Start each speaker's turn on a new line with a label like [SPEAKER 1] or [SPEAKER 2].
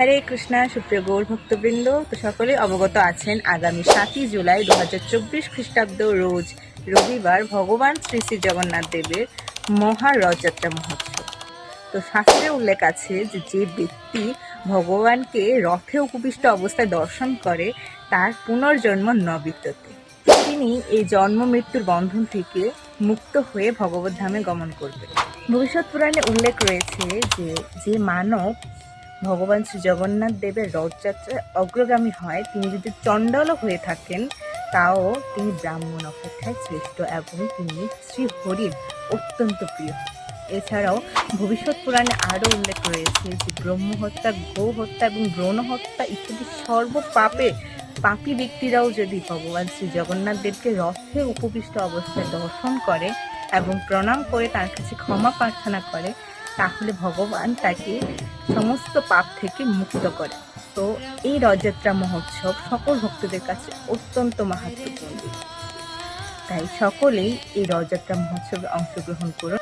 [SPEAKER 1] হরে কৃষ্ণা, সুপ্রিয় গৌর ভক্তবৃন্দ, তো সকলে অবগত আছেন আগামী সাতই জুলাই দু হাজার চব্বিশ খ্রিস্টাব্দ রোজ রবিবার ভগবান শ্রী শ্রী জগন্নাথ দেবের মহা রথযাত্রা মহোৎসব। তো শাস্ত্রে উল্লেখ আছে যে যে ব্যক্তি ভগবানকে রথে উপবিষ্ট অবস্থায় দর্শন করে, তার পুনর্জন্ম ন বিদ্যতে তিনি এই জন্ম মৃত্যুর বন্ধন থেকে মুক্ত হয়ে ভগবত ধামে গমন করবেন। ভবিষ্যৎ পুরাণে উল্লেখ রয়েছে যে যে মানব ভগবান শ্রী জগন্নাথ দেবের রথযাত্রায় অগ্রগামী হয়। তিনি যদি চণ্ডালও হয়ে থাকেন, তাও তিনি ব্রাহ্মণ অপেক্ষায় শ্রেষ্ঠ এবং তিনি শ্রী হরির অত্যন্ত প্রিয়। এছাড়াও ভবিষ্যৎ পুরাণে আরও উল্লেখ রয়েছে যে ব্রহ্ম হত্যা গো হত্যা এবং ব্রণ হত্যা ইত্যাদি সর্ব পাপে পাপী ব্যক্তিরাও যদি ভগবান শ্রী জগন্নাথ দেবকে রথে উপবিষ্ট অবস্থায় দর্শন করে এবং প্রণাম করে তার কাছে ক্ষমা প্রার্থনা করে, তাহলে ভগবান তাকে সমস্ত পাপ থেকে মুক্ত করে। তো এই রথযাত্রা মহোৎসব সকল ভক্তদের কাছে অত্যন্ত মাহাত্মপূর্ণ তাই সকলেই এই রথযাত্রা মহোৎসবে অংশগ্রহণ করুন।